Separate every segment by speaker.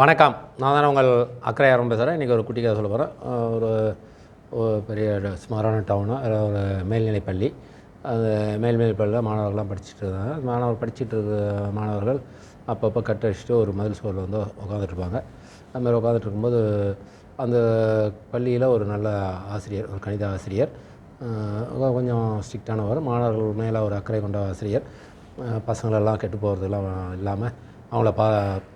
Speaker 1: வணக்கம். நான் தானே உங்கள் அக்கறையாரம் பேசுகிறேன் இன்றைக்கி ஒரு குட்டி கதை சொல்ல போகிறேன் ஒரு ஒரு பெரிய சுமாரான டவுனு ஒரு மேல்நிலைப்பள்ளி அந்த மேல்நிலைப்பள்ளியில் மாணவர்கள்லாம் படிச்சுட்டு இருந்தாங்க மாணவர் படிச்சுட்டு இருக்க மாணவர்கள் அப்பப்போ கட்டடிச்சுட்டு ஒரு மதில் சோரில் வந்து உட்காந்துட்டு இருப்பாங்க. அது உட்காந்துட்டு இருக்கும்போது அந்த பள்ளியில் ஒரு நல்ல ஆசிரியர் ஒரு கணித ஆசிரியர் கொஞ்சம் ஸ்ட்ரிக்டானவர். மாணவர்கள் மேலே ஒரு அக்கறை கொண்ட ஆசிரியர். பசங்களெல்லாம் கெட்டு போகிறதெல்லாம் இல்லாமல் அவங்கள பா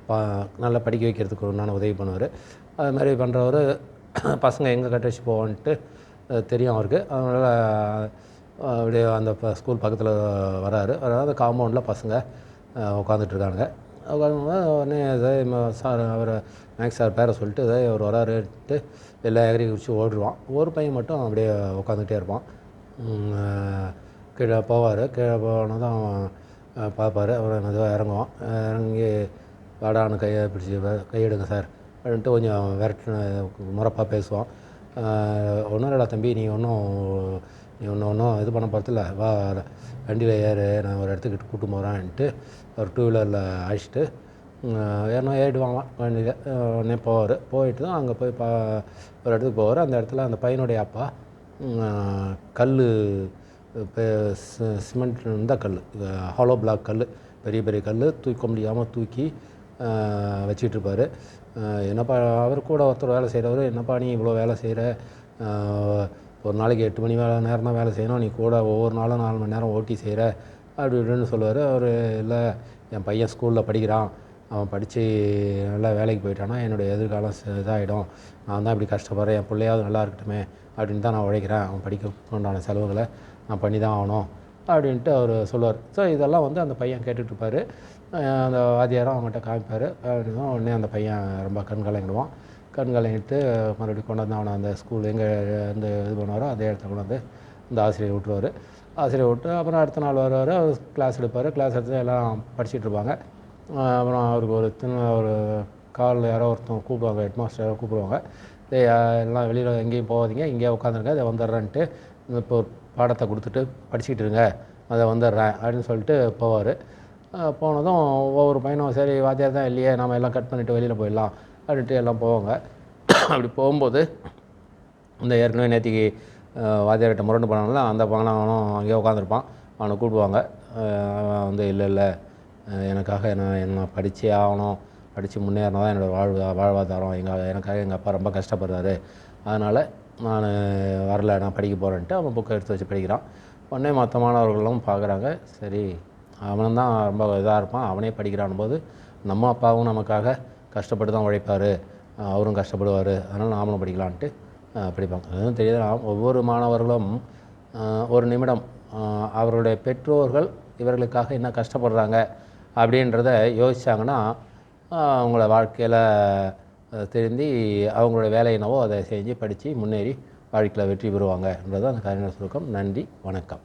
Speaker 1: பா நல்லா படிக்க வைக்கிறதுக்கு உண்டான உதவி பண்ணுவார். அது மாதிரி பண்ணுறவர் பசங்க எங்கே கட்ட வச்சு தெரியும் அவருக்கு. அதனால் அப்படியே அந்த ப- ஸ்கூல் பக்கத்தில் வராரு. அதாவது காம்பவுண்டில் பசங்க உட்காந்துட்ருக்கானுங்க உடனே இதே சார் அவர் மேக்ஸ் சார் பேரை சொல்லிட்டு இதே அவர் வராருன்ட்டு எல்லா ஏகரி குடிச்சு ஓடுருவான் ஒரு பையன் மட்டும் அப்படியே உட்காந்துட்டே இருப்பான். கீழே போவார். கீழே போனதும் அவன் பார்ப்பாரு அப்புறம் மெதுவாக இறங்குவோம் இறங்கி இறங்கி வாடான்னு கையை பிடிச்சி கையெடுங்க சார் அப்படின்ட்டு கொஞ்சம் விரட்டு முறப்பாக பேசுவோம் ஒன்றும் இல்லைடா தம்பி நீ ஒன்றும் நீ ஒன்றும் ஒன்றும் இது பண்ண போகிறதில்ல வா வண்டியில் ஏறு நான் ஒரு இடத்துக்கு கூட்டு போகிறேன்ட்டு ஒரு டூ வீலரில் அழைச்சிட்டு ஏன்னா ஏறிடுவாங்க வண்டியில். உடனே போவார். போயிட்டு தான் அங்கே போய் பா ஒரு இடத்துக்கு போவார். அந்த இடத்துல அந்த பையனுடைய அப்பா கல் சிமெண்ட் இருந்தால் கல் ஹாலோ பிளாக் கல் பெரிய பெரிய கல் தூக்க முடியாமல் தூக்கி வச்சிட்ருப்பார். வச்சிட்டு என்னப்பா அவர் கூட ஒருத்தர் வேலை செய்கிறவர் என்னப்பா நீ இவ்வளோ வேலை செய்கிற ஒரு நாளைக்கு எட்டு மணி வேலை நேரம் தான் வேலை செய்யணும். நீ கூட ஒவ்வொரு நாளும் நாலு மணி நேரம் ஓட்டி செய்கிற அப்படி இப்படின்னு சொல்லுவார். அவர் இல்லை என் பையன் ஸ்கூலில் படிக்கிறான். அவன் படித்து நல்லா வேலைக்கு போயிட்டானா என்னுடைய எதிர்காலம் இதாகிடும் நான் தான் இப்படி கஷ்டப்படுறேன். என் பிள்ளையாவது நல்லா இருக்கட்டுமே. அப்படின்னு தான் நான் உழைக்கிறேன். அவன் படிக்க உண்டான செலவுகளை நான் பண்ணி தான் ஆகணும் அப்படின்ட்டு அவர் சொல்லுவார். ஸோ இதெல்லாம் வந்து அந்த பையன் கேட்டுட்டு அந்த வாத்தியாரும் அவங்ககிட்ட காமிப்பார். அப்படின்னா உடனே அந்த பையன் ரொம்ப கண்கலங்கிடுவான் கண்கலங்கிட்டு மறுபடியும் கொண்டு வந்து அவனை அந்த ஸ்கூல் எங்கே இந்த இது பண்ணுவாரோ அதே இடத்துல கொண்டு வந்து இந்த ஆசிரியர் விட்டுருவார். ஆசிரியர் விட்டு அப்புறம் அடுத்த நாள் வருவார். அவர் கிளாஸ் எடுப்பார். கிளாஸ் எடுத்து எல்லாம் படிச்சிட்டு இருப்பாங்க அப்புறம் அவருக்கு ஒரு சின்ன ஒரு காலில் யாரோ ஒருத்தவங்க கூப்பிடுவாங்க. ஹெட்மாஸ்டர் யாரோ கூப்பிடுவாங்க. எல்லாம் வெளியில் எங்கேயும் போகாதீங்க. இங்கேயே உட்காந்துருங்க. அதை வந்துடுறேன்ட்டு. இப்போ ஒரு பாடத்தை கொடுத்துட்டு படிச்சுக்கிட்டு இருங்க அதை வந்துடுறேன் அப்படின்னு சொல்லிட்டு போவார். போனதும் ஒவ்வொரு பையனும் சரி வாத்தியார் தான் இல்லையே நாம எல்லாம் கட் பண்ணிவிட்டு வெளியில் போயிடலாம் அப்படின்ட்டு எல்லாம் போவாங்க. அப்படி போகும்போது இந்த ஏற்கனவே நேற்றுக்கு வாத்தியார்கிட்ட முரண்டு போனாங்கள அந்த பையனும் அங்கேயே உட்காந்துருப்பான் அவனை கூப்பிடுவாங்க. அவன் வந்து இல்லை இல்லை எனக்காக என்ன என்ன படித்தே ஆகணும். படித்து முன்னேறினா தான் என்னோடய வாழ்வு வாழ்வாதாரம். எங்கள் எனக்காக எங்கள் அப்பா ரொம்ப கஷ்டப்படுறாரு. அதனால் நான் வரல நான் படிக்க போகிறேன்ட்டு அவன் புக்கை எடுத்து வச்சு படிக்கிறான். உடனே மற்ற மாணவர்களும் பார்க்குறாங்க. சரி அவனும் தான் ரொம்ப இதாக இருப்பான். அவனே படிக்கிறான் போது நம்ம அப்பாவும் நமக்காக கஷ்டப்பட்டு தான் உழைப்பார். அவரும் கஷ்டப்படுவார். அதனால் நாமளும் படிக்கலான்ட்டு படிப்பாங்க. அதுவும் தெரியுது ஒவ்வொரு மாணவர்களும் ஒரு நிமிடம் அவர்களுடைய பெற்றோர்கள் இவர்களுக்காக என்ன கஷ்டப்படுறாங்க அப்படின்றத யோசித்தாங்கன்னா அவங்கள வாழ்க்கையில் தெரிந்து அவங்களோட வேலை என்னவோ அதை செஞ்சு படித்து முன்னேறி வாழ்க்கையில் வெற்றி பெறுவாங்கன்றது அந்த கலைஞர் சுருக்கம். நன்றி வணக்கம்.